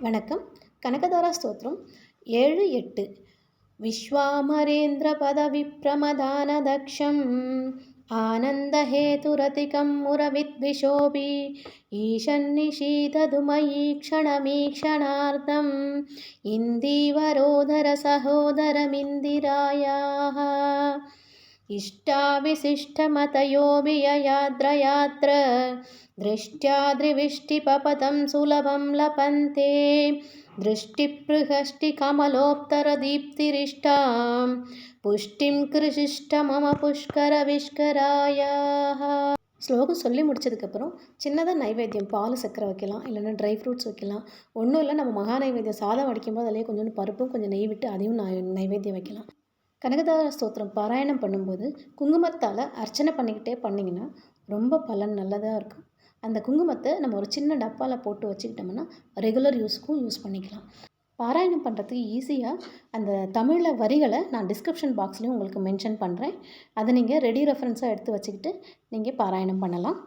வணக்கம் கனகதாரா ஸ்தோத்திரம் ஏழு எட்டு விஸ்வாமரேந்திர பதவிப்பிரமதானதக்ஷம் आनन्दहेतुरतिकं मुरविद्विषोऽपि ईशन्निशीतधुमयी क्षणमीक्षणार्धम् इन्दीवरोदरसहोदरमिन्दिरायाः इष्टाविशिष्टमतयोऽपि ययाद्रयात्र दृष्ट्या द्रिविष्टिपपदं सुलभं लपन्ते दृष्टिपृहष्टिकमलोत्तरदीप्तिरिष्टां புஷ்டிம் கிருஷிஷ்ட மம புஷ்கர விஷ்கராயாக ஸ்லோகம் சொல்லி முடிச்சதுக்கப்புறம் சின்னதாக நைவேத்தியம் பால் சக்கரை வைக்கலாம் இல்லைன்னா ட்ரை ஃப்ரூட்ஸ் வைக்கலாம் ஒன்றும் இல்லை நம்ம மகா நைவேத்தியம் சாதம் வடிக்கும்போது அதிலே கொஞ்சோண்டு பருப்பும் கொஞ்சம் நெய் விட்டு அதையும் நைவேத்தியம் வைக்கலாம் கனகதார ஸ்தோத்திரம் பாராயணம் பண்ணும்போது குங்குமத்தால் அர்ச்சனை பண்ணிக்கிட்டே பண்ணிங்கன்னா ரொம்ப பலன் நல்லதாக இருக்கும். அந்த குங்குமத்தை நம்ம ஒரு சின்ன டப்பாவில் போட்டு வச்சுக்கிட்டோம்னா ரெகுலர் யூஸ்க்கும் யூஸ் பண்ணிக்கலாம். பாராயணம் பண்ணுறதுக்கு ஈஸியாக அந்த தமிழில் வரிகளை நான் டிஸ்கிரிப்ஷன் பாக்ஸ்லேயும் உங்களுக்கு மென்ஷன் பண்ணுறேன் அதை நீங்கள் ரெடி ரெஃபரன்ஸாக எடுத்து வச்சுக்கிட்டு நீங்கள் பாராயணம் பண்ணலாம்.